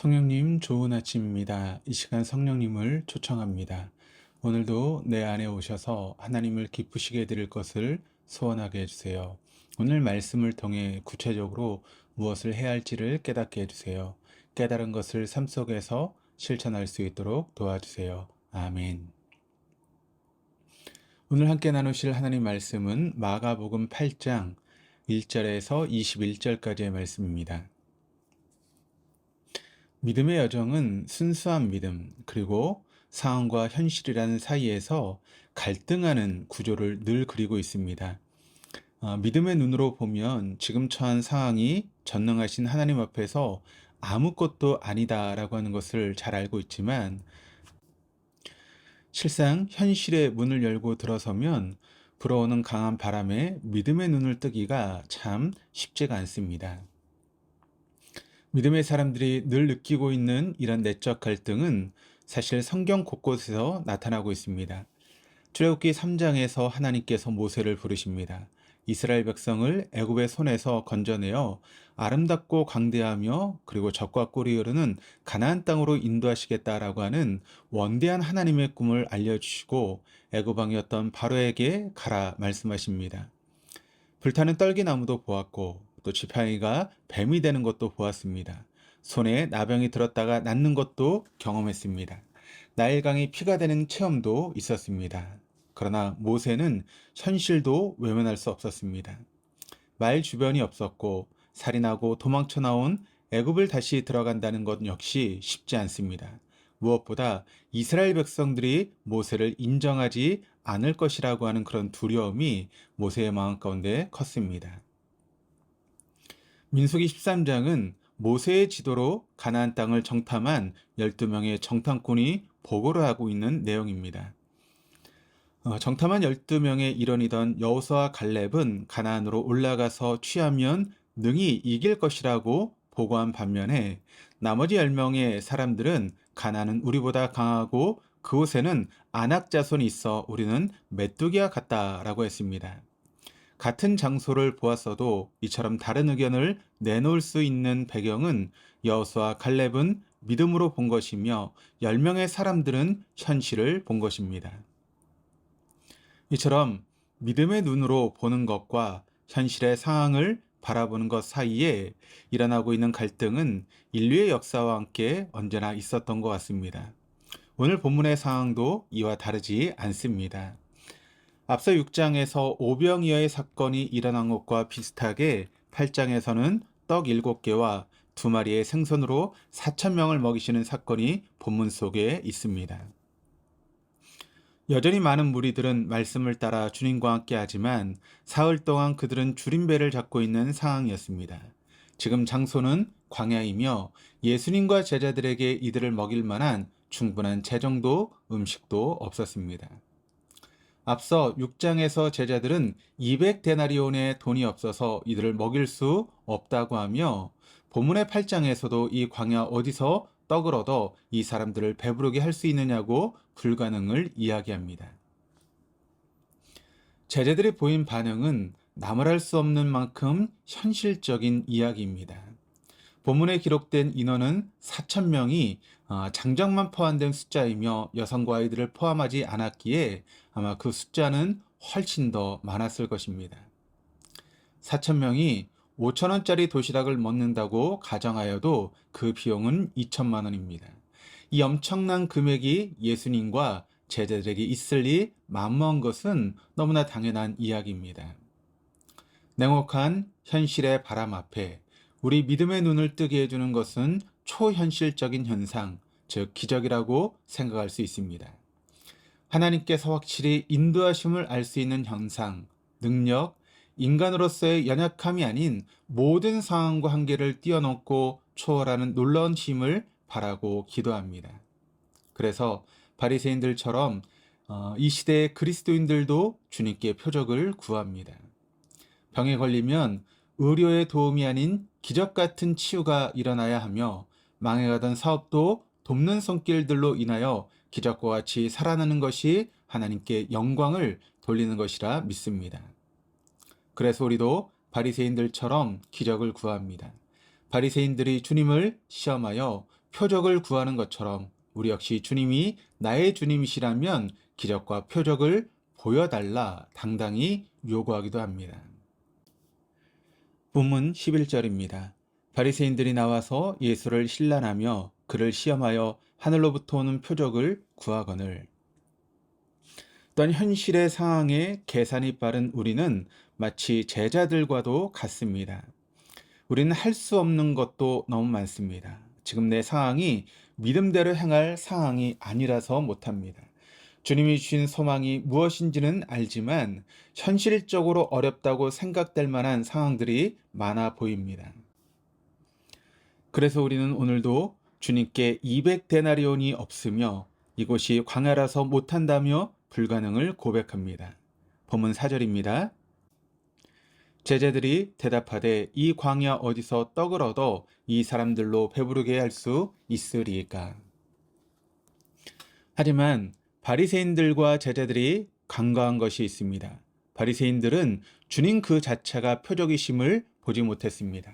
성령님 좋은 아침입니다. 이 시간 성령님을 초청합니다. 오늘도 내 안에 오셔서 하나님을 기쁘시게 드릴 것을 소원하게 해주세요. 오늘 말씀을 통해 구체적으로 무엇을 해야 할지를 깨닫게 해주세요. 깨달은 것을 삶 속에서 실천할 수 있도록 도와주세요. 아멘. 오늘 함께 나누실 하나님 말씀은 마가복음 8장 1절에서 21절까지의 말씀입니다. 믿음의 여정은 순수한 믿음, 그리고 상황과 현실이라는 사이에서 갈등하는 구조를 늘 그리고 있습니다. 어, 믿음의 눈으로 보면 지금 처한 상황이 전능하신 하나님 앞에서 아무것도 아니다라고 하는 것을 잘 알고 있지만 실상 현실의 문을 열고 들어서면 불어오는 강한 바람에 믿음의 눈을 뜨기가 참 쉽지가 않습니다. 믿음의 사람들이 늘 느끼고 있는 이런 내적 갈등은 사실 성경 곳곳에서 나타나고 있습니다. 출애굽기 3장에서 하나님께서 모세를 부르십니다. 이스라엘 백성을 애굽의 손에서 건져내어 아름답고 광대하며 그리고 적과 꿀이 흐르는 가나안 땅으로 인도하시겠다라고 하는 원대한 하나님의 꿈을 알려주시고 애굽 왕이었던 바로에게 가라 말씀하십니다. 불타는 떨기나무도 보았고 또 지팡이가 뱀이 되는 것도 보았습니다. 손에 나병이 들었다가 낫는 것도 경험했습니다. 나일강이 피가 되는 체험도 있었습니다. 그러나 모세는 현실도 외면할 수 없었습니다. 말 주변이 없었고 살인하고 도망쳐 나온 애굽을 다시 들어간다는 것 역시 쉽지 않습니다. 무엇보다 이스라엘 백성들이 모세를 인정하지 않을 것이라고 하는 그런 두려움이 모세의 마음 가운데 컸습니다. 민수기 13장은 모세의 지도로 가나안 땅을 정탐한 12명의 정탐꾼이 보고를 하고 있는 내용입니다. 어, 정탐한 12명의 일원이던 여호수와 갈렙은 가나안으로 올라가서 취하면 능히 이길 것이라고 보고한 반면에 나머지 10명의 사람들은 가나안은 우리보다 강하고 그곳에는 안악 자손이 있어 우리는 메뚜기와 같다라고 했습니다. 같은 장소를 보았어도 이처럼 다른 의견을 내놓을 수 있는 배경은 여호수와 갈렙은 믿음으로 본 것이며 10명의 사람들은 현실을 본 것입니다. 이처럼 믿음의 눈으로 보는 것과 현실의 상황을 바라보는 것 사이에 일어나고 있는 갈등은 인류의 역사와 함께 언제나 있었던 것 같습니다. 오늘 본문의 상황도 이와 다르지 않습니다. 앞서 6장에서 오병이어의 사건이 일어난 것과 비슷하게 8장에서는 떡 7개와 두 마리의 생선으로 4천 명을 먹이시는 사건이 본문 속에 있습니다. 여전히 많은 무리들은 말씀을 따라 주님과 함께 하지만 사흘 동안 그들은 줄임배를 잡고 있는 상황이었습니다. 지금 장소는 광야이며 예수님과 제자들에게 이들을 먹일 만한 충분한 재정도 음식도 없었습니다. 앞서 6장에서 제자들은 200데나리온의 돈이 없어서 이들을 먹일 수 없다고 하며 본문의 8장에서도 이 광야 어디서 떡을 얻어 이 사람들을 배부르게 할 수 있느냐고 불가능을 이야기합니다. 제자들이 보인 반응은 나무랄 수 없는 만큼 현실적인 이야기입니다. 본문에 기록된 인원은 4천 명이 어, 장정만 포함된 숫자이며 여성과 아이들을 포함하지 않았기에 아마 그 숫자는 훨씬 더 많았을 것입니다. 4천 명이 5천 원짜리 도시락을 먹는다고 가정하여도 그 비용은 2천만 원입니다. 이 엄청난 금액이 예수님과 제자들에게 있을 리 만무한 것은 너무나 당연한 이야기입니다. 냉혹한 현실의 바람 앞에 우리 믿음의 눈을 뜨게 해주는 것은 초현실적인 현상, 즉 기적이라고 생각할 수 있습니다. 하나님께서 확실히 인도하심을 알 수 있는 현상, 능력, 인간으로서의 연약함이 아닌 모든 상황과 한계를 뛰어넘고 초월하는 놀라운 힘을 바라고 기도합니다. 그래서 바리새인들처럼 어, 이 시대의 그리스도인들도 주님께 표적을 구합니다. 병에 걸리면 의료의 도움이 아닌 기적 같은 치유가 일어나야 하며 망해가던 사업도 돕는 손길들로 인하여 기적과 같이 살아나는 것이 하나님께 영광을 돌리는 것이라 믿습니다. 그래서 우리도 바리새인들처럼 기적을 구합니다. 바리새인들이 주님을 시험하여 표적을 구하는 것처럼 우리 역시 주님이 나의 주님이시라면 기적과 표적을 보여달라 당당히 요구하기도 합니다. 본문 11절입니다. 바리새인들이 나와서 예수를 신란하며 그를 시험하여 하늘로부터 오는 표적을 구하거늘 또한 현실의 상황에 계산이 빠른 우리는 마치 제자들과도 같습니다. 우리는 할 수 없는 것도 너무 많습니다. 지금 내 상황이 믿음대로 행할 상황이 아니라서 못합니다. 주님이 주신 소망이 무엇인지는 알지만 현실적으로 어렵다고 생각될 만한 상황들이 많아 보입니다. 그래서 우리는 오늘도 주님께 200데나리온이 없으며 이곳이 광야라서 못한다며 불가능을 고백합니다. 본문 4절입니다. 제자들이 대답하되 이 광야 어디서 떡을 얻어 이 사람들로 배부르게 할 수 있으리까? 하지만 바리새인들과 제자들이 간과한 것이 있습니다. 바리새인들은 주님 그 자체가 표적이심을 보지 못했습니다.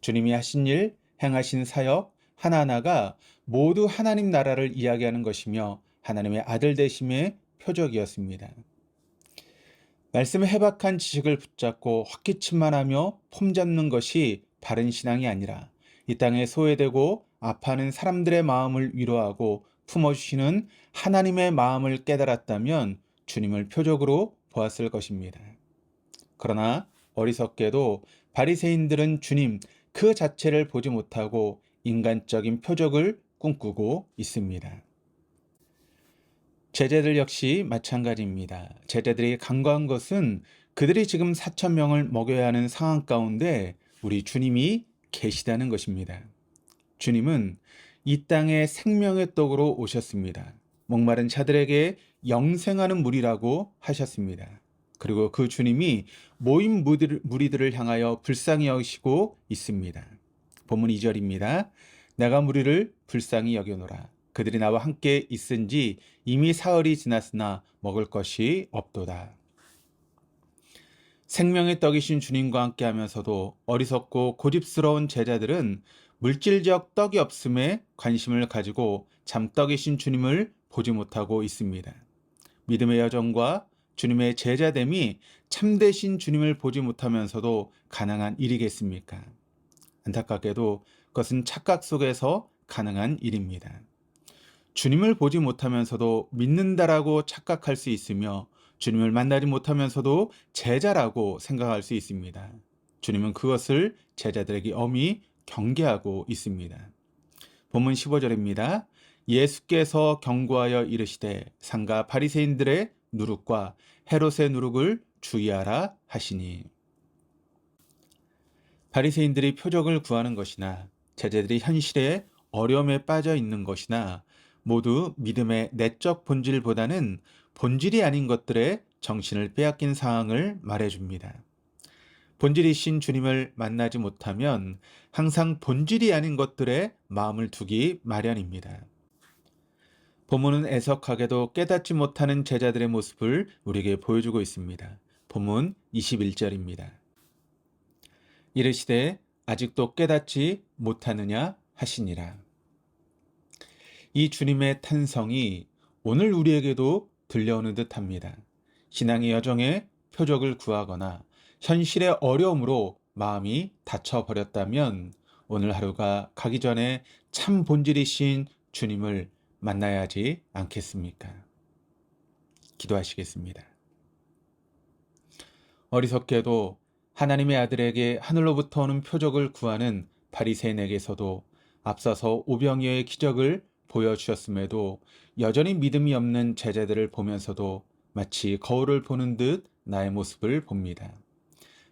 주님이 하신 일, 행하신 사역 하나하나가 모두 하나님 나라를 이야기하는 것이며 하나님의 아들 되심의 표적이었습니다. 말씀의 해박한 지식을 붙잡고 헛기침만 하며 폼 잡는 것이 바른 신앙이 아니라 이 땅에 소외되고 아파하는 사람들의 마음을 위로하고 품어주시는 하나님의 마음을 깨달았다면 주님을 표적으로 보았을 것입니다. 그러나 어리석게도 바리새인들은 주님 그 자체를 보지 못하고 인간적인 표적을 꿈꾸고 있습니다. 제자들 역시 마찬가지입니다. 제자들이 간과한 것은 그들이 지금 4천 명을 먹여야 하는 상황 가운데 우리 주님이 계시다는 것입니다. 주님은 이 땅에 생명의 떡으로 오셨습니다. 목마른 자들에게 영생하는 물이라고 하셨습니다. 그리고 그 주님이 모인 무리들을 향하여 불쌍히 여기시고 있습니다. 본문 2절입니다. 내가 무리를 불쌍히 여겨노라. 그들이 나와 함께 있은지 이미 사흘이 지났으나 먹을 것이 없도다. 생명의 떡이신 주님과 함께 하면서도 어리석고 고집스러운 제자들은 물질적 떡이 없음에 관심을 가지고 잠떡이신 주님을 보지 못하고 있습니다. 믿음의 여정과 주님의 제자됨이 참되신 주님을 보지 못하면서도 가능한 일이겠습니까? 안타깝게도 그것은 착각 속에서 가능한 일입니다. 주님을 보지 못하면서도 믿는다라고 착각할 수 있으며 주님을 만나지 못하면서도 제자라고 생각할 수 있습니다. 주님은 그것을 제자들에게 엄히 경계하고 있습니다. 본문 15절입니다. 예수께서 경고하여 이르시되 상가 바리새인들의 누룩과 헤롯의 누룩을 주의하라 하시니 바리새인들이 표적을 구하는 것이나 제자들이 현실에 어려움에 빠져 있는 것이나 모두 믿음의 내적 본질보다는 본질이 아닌 것들에 정신을 빼앗긴 상황을 말해줍니다. 본질이신 주님을 만나지 못하면 항상 본질이 아닌 것들에 마음을 두기 마련입니다. 본문은 애석하게도 깨닫지 못하는 제자들의 모습을 우리에게 보여주고 있습니다. 본문 21절입니다. 이르시되 아직도 깨닫지 못하느냐 하시니라. 이 주님의 탄성이 오늘 우리에게도 들려오는 듯 합니다. 신앙의 여정에 표적을 구하거나 현실의 어려움으로 마음이 다쳐버렸다면 오늘 하루가 가기 전에 참 본질이신 주님을 만나야 하지 않겠습니까? 기도하시겠습니다. 어리석게도 하나님의 아들에게 하늘로부터 오는 표적을 구하는 바리새인에게서도 앞서서 오병이어의 기적을 보여주셨음에도 여전히 믿음이 없는 제자들을 보면서도 마치 거울을 보는 듯 나의 모습을 봅니다.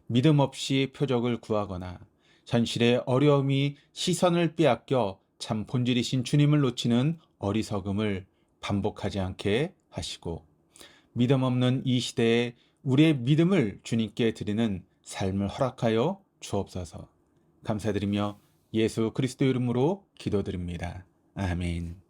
믿음 없이 표적을 구하거나 현실의 어려움이 시선을 빼앗겨 참 본질이신 주님을 놓치는 어리석음을 반복하지 않게 하시고 믿음 없는 이 시대에 우리의 믿음을 주님께 드리는 삶을 허락하여 주옵소서. 감사드리며 예수 그리스도 이름으로 기도드립니다. 아멘.